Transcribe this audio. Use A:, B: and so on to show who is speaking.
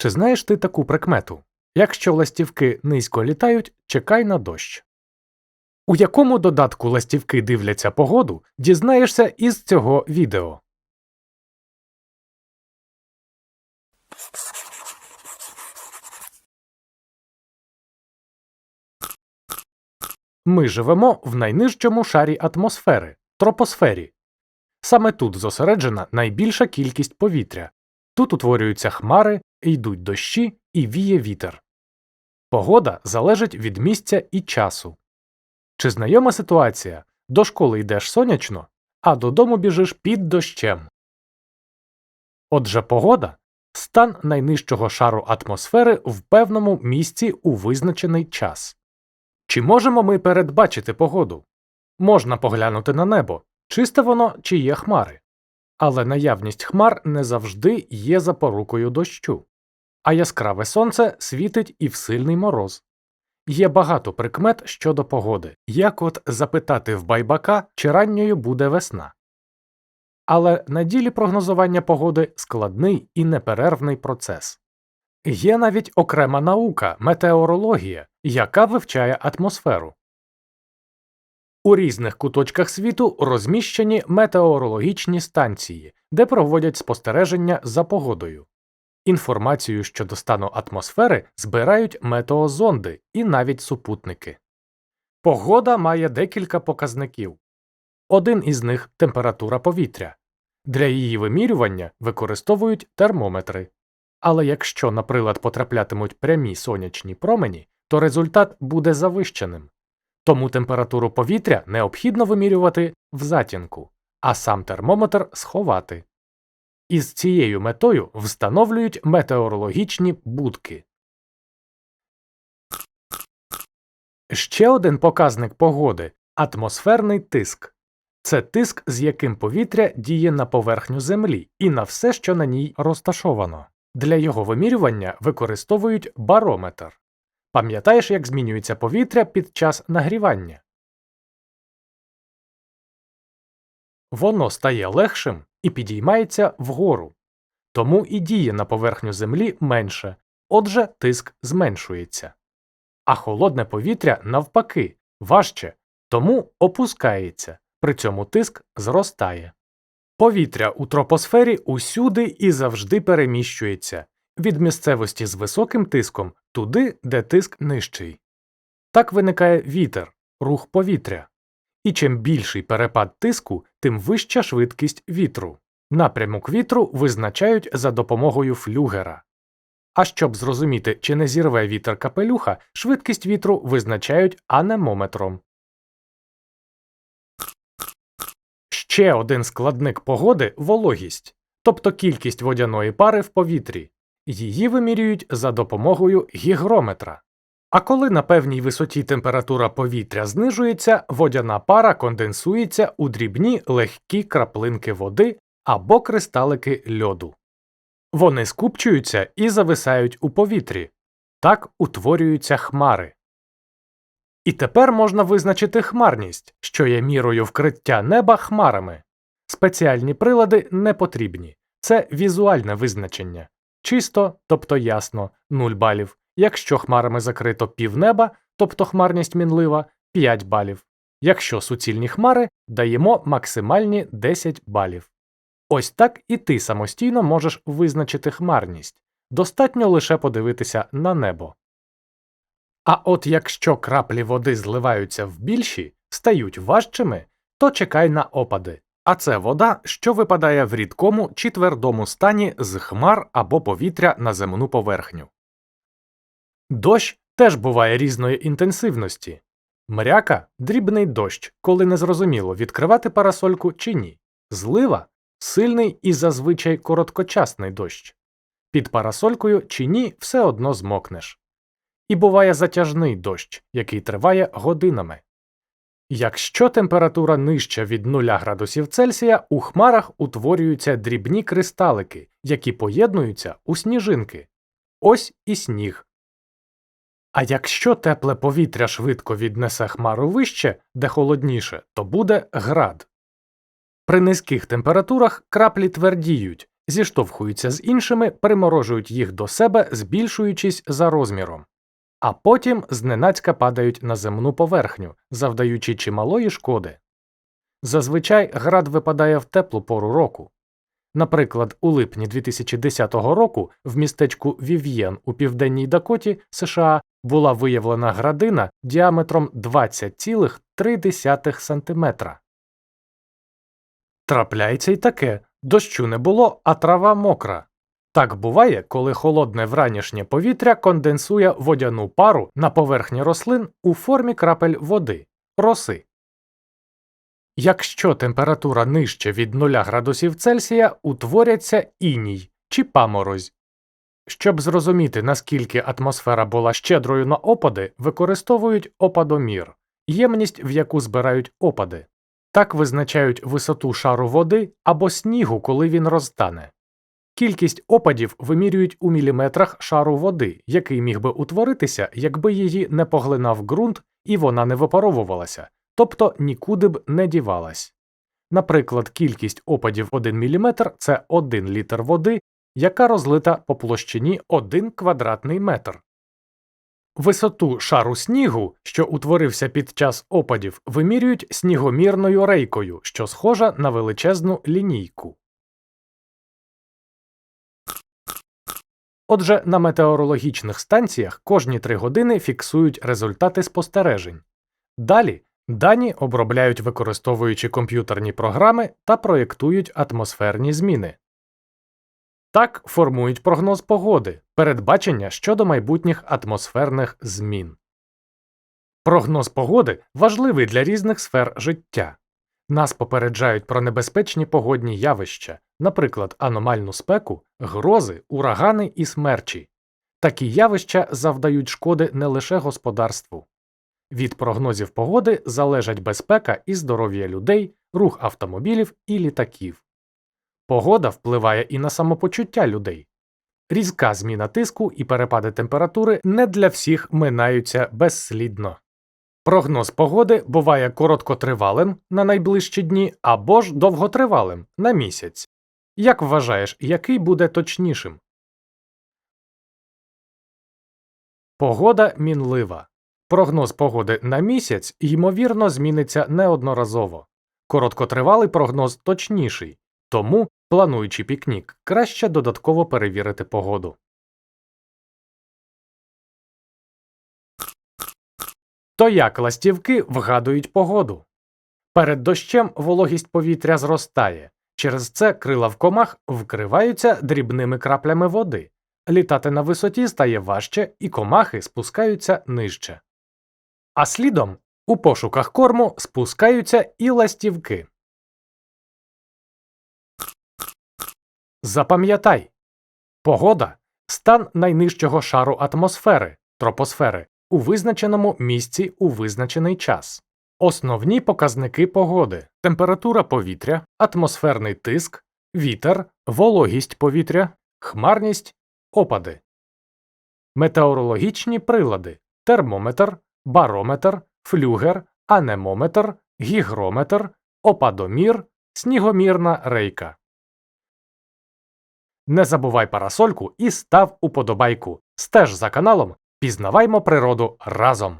A: Чи знаєш ти таку прикмету? Якщо ластівки низько літають, чекай на дощ. У якому додатку ластівки дивляться погоду, дізнаєшся із цього відео. Ми живемо в найнижчому шарі атмосфери тропосфері. Саме тут зосереджена найбільша кількість повітря. Тут утворюються хмари, йдуть дощі і віє вітер. Погода залежить від місця і часу. Чи знайома ситуація до школи йдеш сонячно, а додому біжиш під дощем? Отже, погода стан найнижчого шару атмосфери в певному місці у визначений час. Чи можемо ми передбачити погоду? Можна поглянути на небо, чисте воно чи є хмари. Але наявність хмар не завжди є запорукою дощу, а яскраве сонце світить і в сильний мороз. Є багато прикмет щодо погоди, як от запитати в байбака, чи ранньою буде весна. Але на ділі прогнозування погоди складний і неперервний процес. Є навіть окрема наука метеорологія, яка вивчає атмосферу. У різних куточках світу розміщені метеорологічні станції, де проводять спостереження за погодою. Інформацію щодо стану атмосфери збирають метеозонди і навіть супутники. Погода має декілька показників. Один із них температура повітря. Для її вимірювання використовують термометри. Але якщо на прилад потраплятимуть прямі сонячні промені, то результат буде завищеним. Тому температуру повітря необхідно вимірювати в затінку, а сам термометр сховати. Із цією метою встановлюють метеорологічні будки. Ще один показник погоди атмосферний тиск. Це тиск, з яким повітря діє на поверхню Землі і на все, що на ній розташовано. Для його вимірювання використовують барометр. Пам'ятаєш, як змінюється повітря під час нагрівання? Воно стає легшим і підіймається вгору. Тому і діє на поверхню Землі менше, отже, тиск зменшується. А холодне повітря, навпаки, важче, тому опускається, при цьому тиск зростає. Повітря у тропосфері усюди і завжди переміщується від місцевості з високим тиском туди, де тиск нижчий. Так виникає вітер, рух повітря. І чим більший перепад тиску, тим вища швидкість вітру. Напрямок вітру визначають за допомогою флюгера. А щоб зрозуміти, чи не зірве вітер капелюха, швидкість вітру визначають анемометром. Ще один складник погоди вологість, тобто кількість водяної пари в повітрі. Її вимірюють за допомогою гігрометра. А коли на певній висоті температура повітря знижується, водяна пара конденсується у дрібні легкі краплинки води або кристалики льоду. Вони скупчуються і зависають у повітрі. Так утворюються хмари. І тепер можна визначити хмарність, що є мірою вкриття неба хмарами. Спеціальні прилади не потрібні. Це візуальне визначення. Чисто, тобто ясно, 0 балів. Якщо хмарами закрито півнеба, тобто хмарність мінлива 5 балів. Якщо суцільні хмари, даємо максимальні 10 балів. Ось так і ти самостійно можеш визначити хмарність. Достатньо лише подивитися на небо. А от якщо краплі води зливаються в більші, стають важчими, то чекай на опади. А це вода, що випадає в рідкому чи твердому стані з хмар або повітря на земну поверхню. Дощ теж буває різної інтенсивності. Мряка дрібний дощ, коли незрозуміло відкривати парасольку чи ні. Злива сильний і зазвичай короткочасний дощ. Під парасолькою чи ні все одно змокнеш. І буває затяжний дощ, який триває годинами. Якщо температура нижча від 0 градусів Цельсія, у хмарах утворюються дрібні кристалики, які поєднуються у сніжинки. Ось і сніг. А якщо тепле повітря швидко віднесе хмару вище, де холодніше, то буде град. При низьких температурах краплі твердіють, зіштовхуються з іншими, приморожують їх до себе, збільшуючись за розміром, а потім зненацька падають на земну поверхню, завдаючи чималої шкоди. Зазвичай град випадає в теплу пору року. Наприклад, у липні 2010 року в містечку Вів'єн у південній Дакоті США була виявлена градина діаметром 20,3 см. Трапляється й таке дощу не було, а трава мокра. Так буває, коли холодне вранішнє повітря конденсує водяну пару на поверхні рослин у формі крапель води роси. Якщо температура нижче від 0 градусів Цельсія, утворяться іній чи паморозь. Щоб зрозуміти, наскільки атмосфера була щедрою на опади, використовують опадомір ємність, в яку збирають опади. Так визначають висоту шару води або снігу, коли він розтане. Кількість опадів вимірюють у міліметрах шару води, який міг би утворитися, якби її не поглинав ґрунт і вона не випаровувалася, тобто нікуди б не дівалась. Наприклад, кількість опадів 1 мм – це 1 літр води, яка розлита по площині 1 квадратний метр. Висоту шару снігу, що утворився під час опадів, вимірюють снігомірною рейкою, що схожа на величезну лінійку. Отже, на метеорологічних станціях кожні три години фіксують результати спостережень. Далі дані обробляють використовуючи комп'ютерні програми та проєктують атмосферні зміни. Так формують прогноз погоди, передбачення щодо майбутніх атмосферних змін. Прогноз погоди важливий для різних сфер життя. Нас попереджають про небезпечні погодні явища, наприклад, аномальну спеку, грози, урагани і смерчі. Такі явища завдають шкоди не лише господарству. Від прогнозів погоди залежать безпека і здоров'я людей, рух автомобілів і літаків. Погода впливає і на самопочуття людей. Різка зміна тиску і перепади температури не для всіх минаються безслідно. Прогноз погоди буває короткотривалим на найближчі дні або ж довготривалим на місяць. Як вважаєш, який буде точнішим? Погода мінлива. Прогноз погоди на місяць ймовірно зміниться неодноразово. Короткотривалий прогноз точніший, тому, плануючи пікнік, краще додатково перевірити погоду. То як ластівки вгадують погоду? Перед дощем вологість повітря зростає, через це крила в комах вкриваються дрібними краплями води, літати на висоті стає важче і комахи спускаються нижче. А слідом у пошуках корму спускаються і ластівки. Запам'ятай погода стан найнижчого шару атмосфери тропосфери у визначеному місці у визначений час. Основні показники погоди температура повітря, атмосферний тиск, вітер, вологість повітря, хмарність, опади, метеорологічні прилади термометр, барометр, флюгер, анемометр, гігрометр, опадомір, снігомірна рейка. Не забувай парасольку і став уподобайку. Стеж за каналом, пізнаваймо природу разом.